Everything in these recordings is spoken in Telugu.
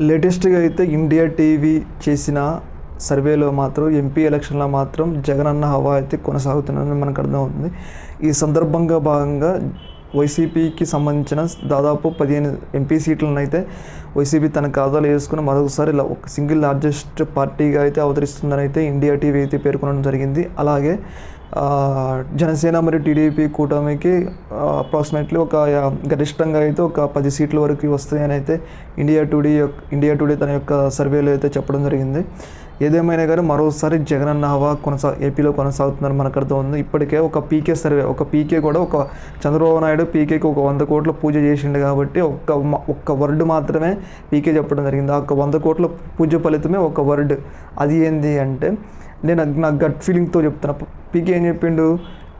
లేటెస్ట్గా అయితే ఇండియా టీవీ చేసిన సర్వేలో మాత్రం ఎంపీ ఎలక్షన్లో మాత్రం జగన్ అన్న హవా అయితే కొనసాగుతుందని మనకు అర్థమవుతుంది. ఈ సందర్భంగా భాగంగా వైసీపీకి సంబంధించిన దాదాపు పదిహేను ఎంపీ సీట్లను అయితే వైసీపీ తన ఖాతాలో వేసుకుని మరొకసారి ఇలా ఒక సింగిల్ లార్జెస్ట్ పార్టీగా అయితే అవతరిస్తుందని అయితే ఇండియా టీవీ అయితే పేర్కొనడం జరిగింది. అలాగే జనసేన మరియు టీడీపీ కూటమికి అప్రాక్సిమేట్లీ ఒక గరిష్టంగా అయితే ఒక పది సీట్ల వరకు వస్తాయని అయితే ఇండియా టుడే యొక్క ఇండియా టుడే తన యొక్క సర్వేలో అయితే చెప్పడం జరిగింది. ఏదేమైనా కానీ మరోసారి జగనన్న హవా కొనసా ఏపీలో కొనసాగుతుందని మనకు అర్థం ఉంది. ఇప్పటికే ఒక పీకే సర్వే ఒక పీకే కూడా ఒక చంద్రబాబు నాయుడు పీకేకి ఒక వంద కోట్ల పూజ చేసిండు కాబట్టి ఒక్క ఒక్క వర్డ్ మాత్రమే పీకే చెప్పడం జరిగింది. ఆ ఒక వంద కోట్ల పూజ ఫలితమే ఒక వర్డ్ అది ఏంది అంటే నేను నా గట్ ఫీలింగ్తో చెప్తున్నా. పీకే ఏం చెప్పిండు?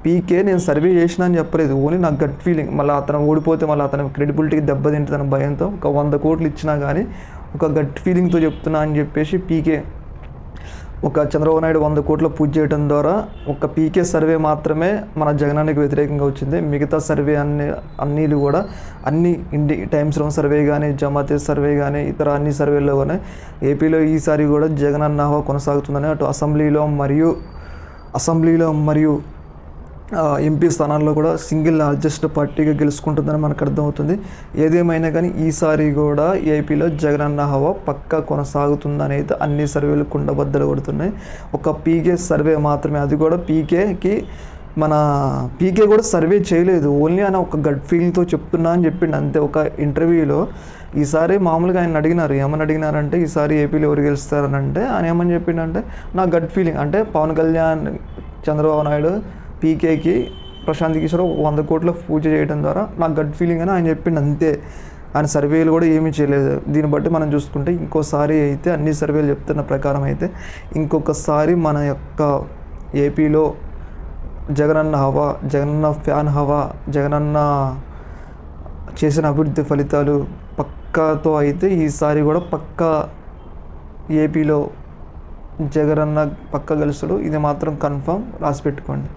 పీకే నేను సర్వే చేసిన అని చెప్పలేదు. ఓన్లీ నా గట్ ఫీలింగ్ మళ్ళీ అతను ఓడిపోతే మళ్ళీ అతను క్రెడిబిలిటీకి దెబ్బతింటుందని భయంతో ఒక వంద కోట్లు ఇచ్చినా కానీ ఒక గట్ ఫీలింగ్తో చెప్తున్నా అని చెప్పేసి పీకే ఒక చంద్రబాబు నాయుడు వంద కోట్ల పూజ చేయడం ద్వారా ఒక పీకే సర్వే మాత్రమే మన జగనానికి వ్యతిరేకంగా వచ్చింది. మిగతా సర్వే అన్ని అన్నీలు కూడా అన్ని ఇండి టైమ్స్ రౌండ్ సర్వే కానీ జమాతే సర్వే కానీ ఇతర అన్ని సర్వేల్లో కానీ ఏపీలో ఈసారి కూడా జగన్ అన్న కొనసాగుతుందని అటు అసెంబ్లీలో మరియు అసెంబ్లీలో మరియు ఎంపీ స్థానాల్లో కూడా సింగిల్ లార్జెస్ట్ పార్టీగా గెలుచుకుంటుందని మనకు అర్థమవుతుంది. ఏదేమైనా కానీ ఈసారి కూడా ఏపీలో జగనన్న హవా పక్కా కొనసాగుతుందని అయితే అన్ని సర్వేలు కుండబద్దలు కొడుతున్నాయి. ఒక పీకే సర్వే మాత్రమే. అది కూడా పీకేకి మన పీకే కూడా సర్వే చేయలేదు. ఓన్లీ ఆయన ఒక గట్ ఫీలింగ్తో చెప్తున్నా అని చెప్పిండు. అంతే ఒక ఇంటర్వ్యూలో ఈసారి మామూలుగా ఆయన అడిగినారు. ఏమని అడిగినారంటే ఈసారి ఏపీలో ఎవరు గెలుస్తారని అంటే ఆయన ఏమని చెప్పిండంటే నా గట్ ఫీలింగ్ అంటే పవన్ కళ్యాణ్ చంద్రబాబు నాయుడు పీకేకి ప్రశాంత్ కిషోర్ వంద కోట్ల పూజ చేయడం ద్వారా నా గడ్ ఫీలింగ్ అని ఆయన చెప్పిండు. అంతే. ఆయన సర్వేలు కూడా ఏమీ చేయలేదు. దీన్ని బట్టి మనం చూసుకుంటే ఇంకోసారి అయితే అన్ని సర్వేలు చెప్తున్న ప్రకారం అయితే ఇంకొకసారి మన యొక్క ఏపీలో జగనన్న హవా జగనన్న ఫ్యాన్ హవా జగనన్న చేసిన అభివృద్ధి ఫలితాలు పక్కాతో అయితే ఈసారి కూడా పక్కా ఏపీలో జగనన్న పక్క గెలుస్తాడు. ఇది మాత్రం కన్ఫామ్. రాసి పెట్టుకోండి.